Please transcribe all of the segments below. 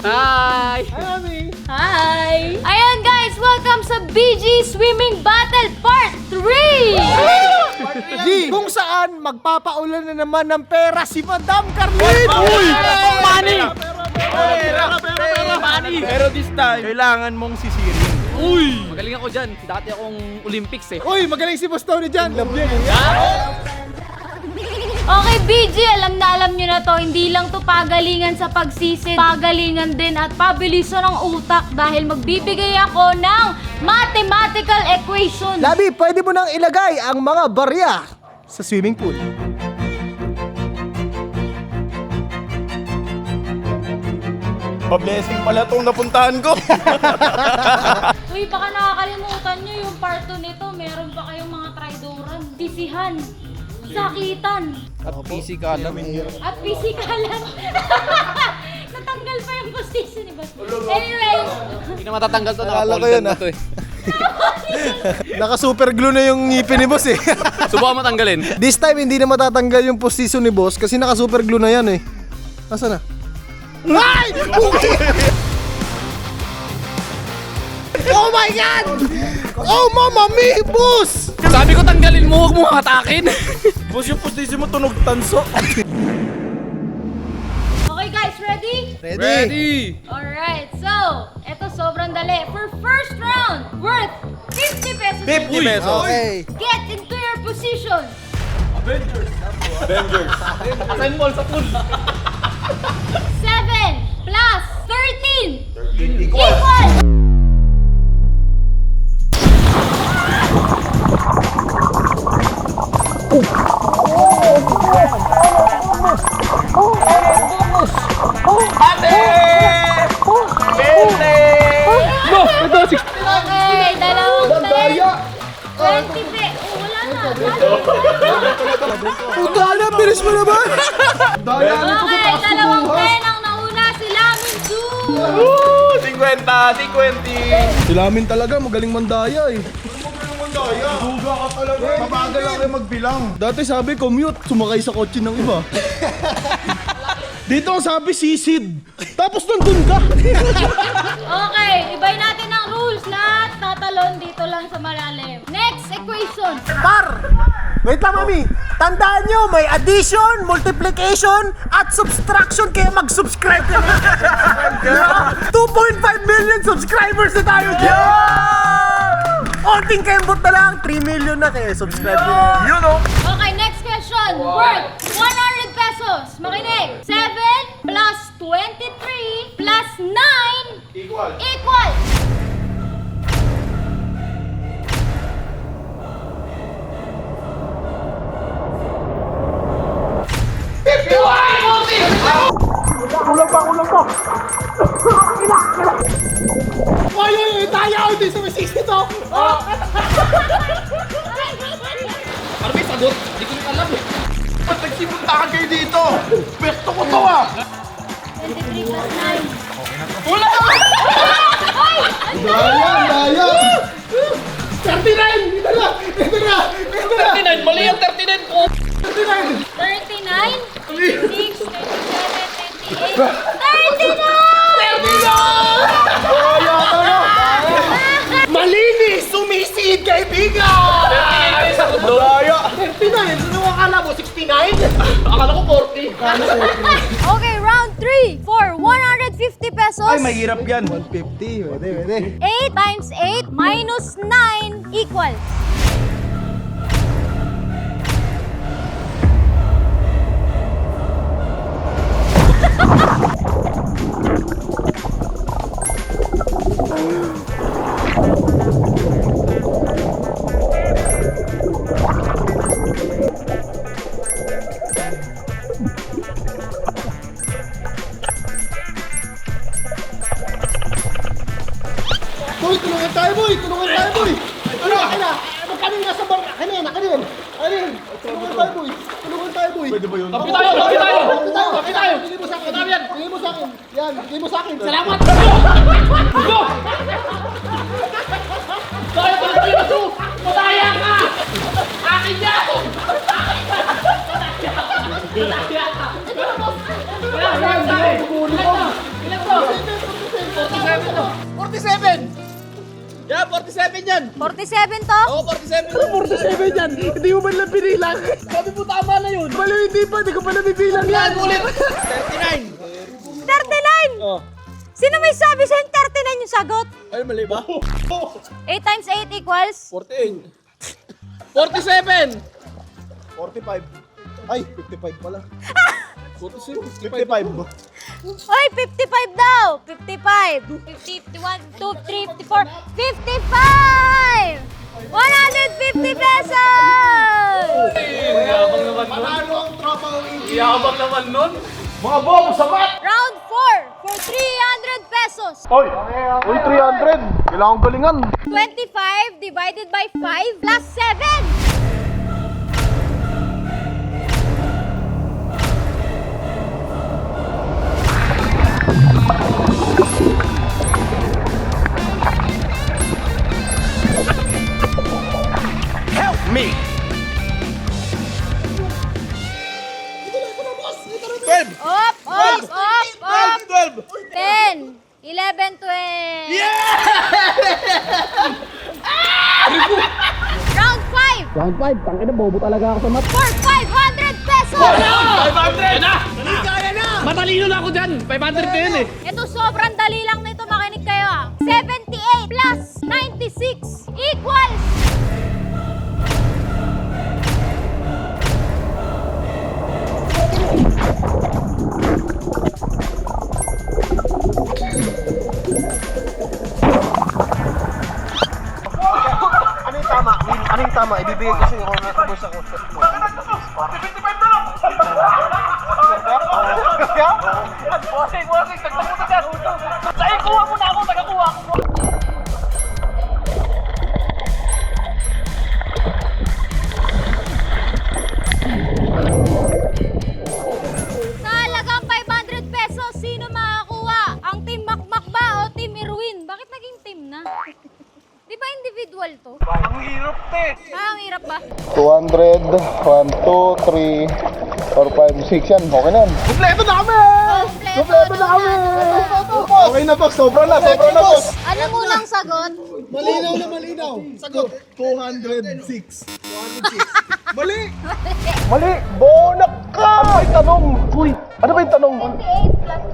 Hi! Hi! Ayan guys, welcome sa BG Swimming Battle Part 3! G, kung saan magpapaulan na naman ng pera si Madam Carlin! Uy! Money! Pera, pera, pera, money! Pero this time, kailangan mong sisirin. Uy! Magaling ako dyan. Dati akong Olympics eh. Uy, magaling si Boss Tony dyan. Love niya. Okay, BG, alam na alam nyo na to. Hindi lang to pagalingan sa pagsisid. Pagalingan din at pabilisan ng utak dahil magbibigay ako ng mathematical equation. Labi, pwede mo nang ilagay ang mga barya sa swimming pool. Pa-blessing pala tong napuntahan ko. Uy, baka nakakalimutan nyo yung part 2 nito. Meron pa kayong mga traidoran. Tisihan. Sakitan. At pisikalan. At pisikalan. Natanggal pa yung postisyo ni Boss. Anyway, Hindi na matatanggal to. Akala ko yun, na ah. to eh. Naka-super glue na yung ngipin ni Boss eh. Subukan mo tanggalin. This time, hindi na matatanggal yung posisyon ni Boss kasi naka-super glue na yan eh. Nasaan na? Ay! oh my God! Oh, mama me, boss! Sabi ko tanggalin mo, huwag mo hatakin. Boss, yung postisyon mo tunog tanso. okay guys, ready? Ready! Alright, so, eto sobrang dali. For first round, worth 50 pesos. 50 pesos. Okay. Get into your position. Assign mo sa pool. 7 plus 13 equal. No! Okay, dalawang 10 ang nauna si Lamin Su. 50, 50. Si Lamin talaga, magaling mandaya eh. Duga ka talaga. Mabagal lang kayo magbilang. Dati sabi, commute, sumakay sa kotse ng iba. Dito ang sabi, sisid. Tapos nandun ka. Okay, ibay natin ang rules. Lahat tatalon dito lang sa malalim. Next equation. Par! Wait lang, mami. Tandaan nyo, may addition, multiplication, at subtraction. Kaya mag-subscribe ka na. 2.5 million subscribers na tayo dyan! Onting kembot na lang, 3 million na kaya subscribe nyo. Yun oh. Okay, next question. Worth 100 pesos. Makinig. 7 plus 23 plus 9 Equal. equal. Ay, ay, ay, tayo! Hindi sumisisi to! Parang may sagot. Hindi ko alam eh. Ba't nagsipuntahan kayo dito? Pwesto ko to ah. 23 plus 9. Wala na! Daya, daya! 39! Ito na! Ito na! Ito na! 39! Mali ang 39 ko! 39! 39, 6, 27, 38, 39! Malinis! Sumisid, kaibigan! Daya. 39! Ano akala mo? 69? Akala ko 40. Okay, round 3 for 150 pesos. Ay, mahirap yan. 150, pwede, pwede. 8 times 8 minus 9 equal. Tulungan tayo, boy! Tulungan tayo, boy! Pwede ba yun? Kapi tayo! Kapi tayo! Kapi tayo! Bigay mo sa akin! Bigay mo sa akin! Yan, bigay mo sa akin! Salamat! Kaya 47 to? Oo, 47. Ano 47 yan? Hindi mo ba lang pinilang? Sabi mo tama na yun. Balo, hindi pa. Hindi ko pa nabibilang yan. ulit. 39. 39! Oh. Sino may sabi sa'yo 39 yung sagot? Ay, mali ba? 8 times 8 equals? 48. 47. 45. Ay, 55 pala. 47. 55. Oy, 55 daw! 55! 50, 51, 2, 3, 54, 55! 150 pesos! Iyabang naman nun. Panalo ang tropa ng Iyabang naman nun. Mga bobo, sabat! Round 4 for 300 pesos. Oy! Uy, 300! Kailangan galingan. 25 divided by 5 plus 7. Tangin na, bobo talaga ako sa mat. for 500 pesos. 500! na! Kaya na! Matalino na ako dyan. 500 pa yun eh. Ito sobrang dali lang nito, makinig kayo ah. 78 plus 96 equals... Ano yung tama? Ibibigay ko sa'yo kung nasa bulsa ko. 55 na lang! Bossing, bossing, tagtag mo na dyan! Dahil kuha mo na ako, tagakuha ako! Individual to? Ang hirap, te! Ah, ang hirap ba? 200, 1, 2, 3, 4, 5, 6 yan. Okay na yan. Kompleto na kami! Kompleto Kompleto na kami! Okay na boss, sobra na, sobra na boss! Anong unang sagot? Malinaw na malinaw. Sagot. 206. 206. Mali! Mali! Bonak ka! Ano ba yung tanong? Uy, ano ba yung tanong? 78 plus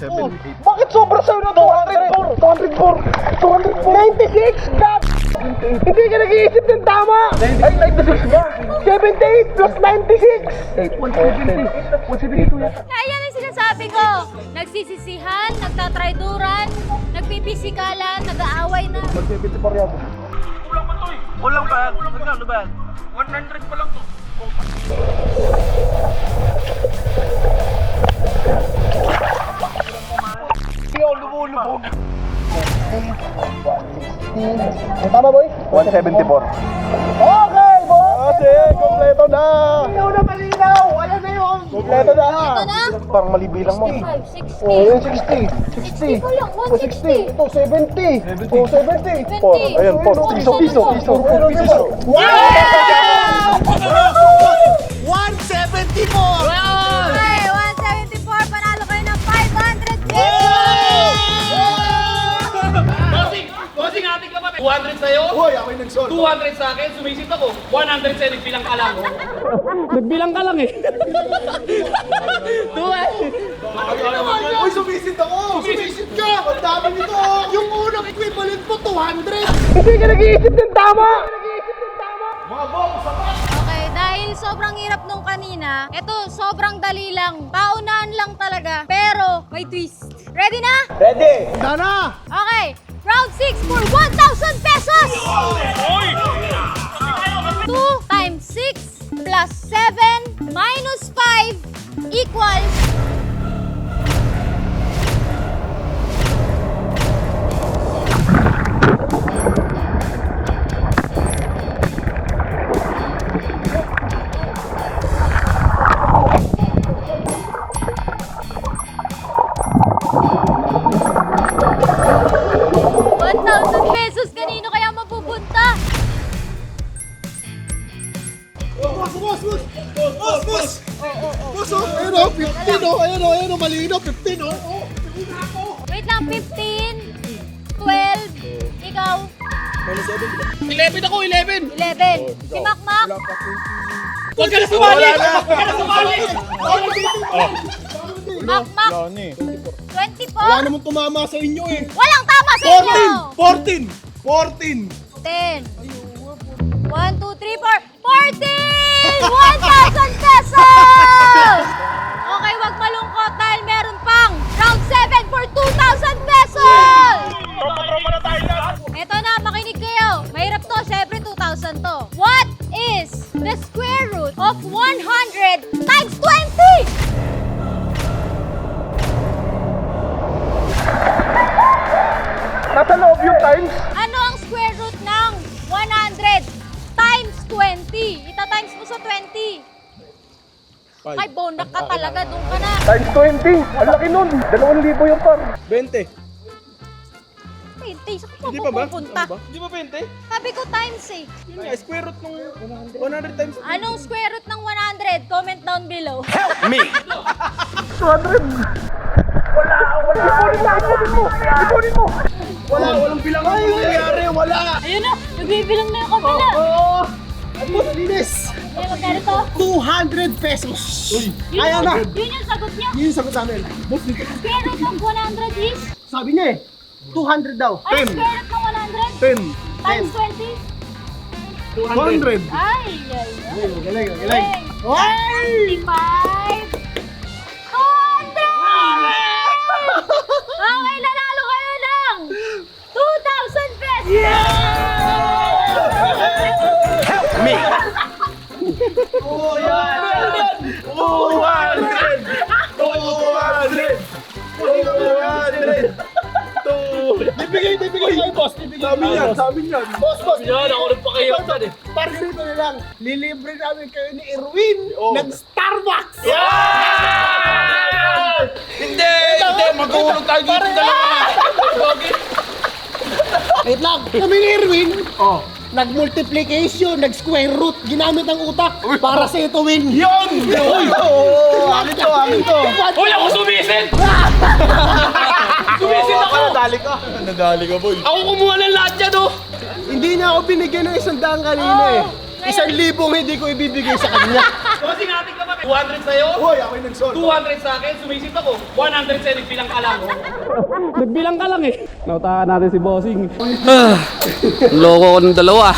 96. 78. Bakit sobra sa'yo na 204? 204! 204! 96! God! Hindi ka nag-iisip ng tama! Ay, 96 ba? 78 plus 96! 170. 172 yan. Ayan ang sinasabi ko. Nagsisisihan, nagtatrayduran, nagpipisikalan, nag-aaway na. 170 pa rin Kulang pa to eh! Kulang ba? Magkano ba? 100 pa lang to. Hindi ako lumulubog. Ang tama boy? 174. Okay, boss! Kasi, kompleto na! Malinaw na malinaw! Ayan na yun! Kompleto na! Ito na? Parang mali bilang mo. 5, 60. Oh, yun 60. 60. ko lang, Oh, 60. Ito, 70. Oh, 70. 70. Oh, ayan, po. Piso, piso, piso. Piso. Wow! 174! Okay, 200 sa'yo? Hoy, ako'y nag-solve. 200 sa akin, sumisit ako. 100 sa'yo, nagbilang ka lang. Nagbilang ka lang eh. Uy, sumisit ako! Sumisit ka! Ang dami nito! Yung unang equivalent mo, 200! Hindi ka nag-iisip ng tama! Mga sapat! Okay, dahil sobrang hirap nung kanina, ito sobrang dali lang. Paunahan lang talaga. Pero may twist. Ready na? Ready! Dana! Okay, round 6 for 1,000 pesos! 2 times 6 plus 7 minus 5 equals... oh! Ayun oh, ayun oh, malinaw, 15 oh! Oh, Wait lang, 15, 12, ikaw, 11 ako, 11! 11. Si Makmak? Huwag ka na sumali! Huwag ka na sumali! Makmak? Wala na eh. 24? Wala namang tumama sa inyo eh. Walang tama sa inyo! 14! 14! 10. 1, 2, 3, 4. 14! 1,000 pesos! Okay, wag malungkot dahil meron pang round 7 for 2,000 pesos! Tropa-tropa na tayo na! Ito na, makinig kayo. Mahirap to, syempre 2,000 to. What is the square root of 100 Ay, bonak ka talaga. Doon ka na. Times 20. Ang laki nun. 2,000 yung par. 20. 20. Saan ka Hindi pa ba? pupunta? Ano ba? Hindi ba 20? Sabi ko times eh. Yun nga, square root nung 100 times. Anong square root ng 100? Comment down below. 200. Wala, wala. Ipunin mo, ipunin mo. Ipunin mo. Wala, walang bilang ang nangyayari. Wala. Ayun na, nagbibilang na yung kabila. Oo. Ang 200 pesos. Uy, yung- na. Yun yung sagot niya. Yun yung sagot namin. Boss, dito. Square root ng 100 is? Sabi niya eh. 200 daw. Ano square root ng 100? 10. Times 20? 200. Ay, ay, ay. Galing, galing, galing. Ay! 25! 200! Okay, Kayo, boss. Bibigay Sabi niya, sabi niya. Boss, boss. Yan, ako nagpakayo dyan eh. Para ganito na lang, lilibre namin kayo ni Erwin ng Starbucks! Hindi! Hindi! Magulog tayo dito dalawa! Wait lang, kami ni Erwin, oh. nag-multiplication, nag-square root, ginamit ang utak para sa ito win. Yun! Uy! Oo! Ano to? Ano to? Uy, ako sumisid! sumisid ako! Nadali ka. Nadali ka, boy. Ako kumuha ng lahat yan, oh! Hindi niya ako binigyan ng isang daang kanina Oo. eh. Isang libong hindi ko ibibigay sa kanya. Kasi natin ka ba? 200 sa'yo? Hoy, ako yung nag-solve. 200 sa akin, sumisid ako. 100 sa'yo, nagbilang ka lang. Nagbilang ka lang eh. Nautahan natin si Bossing. Loko ko ng dalawa.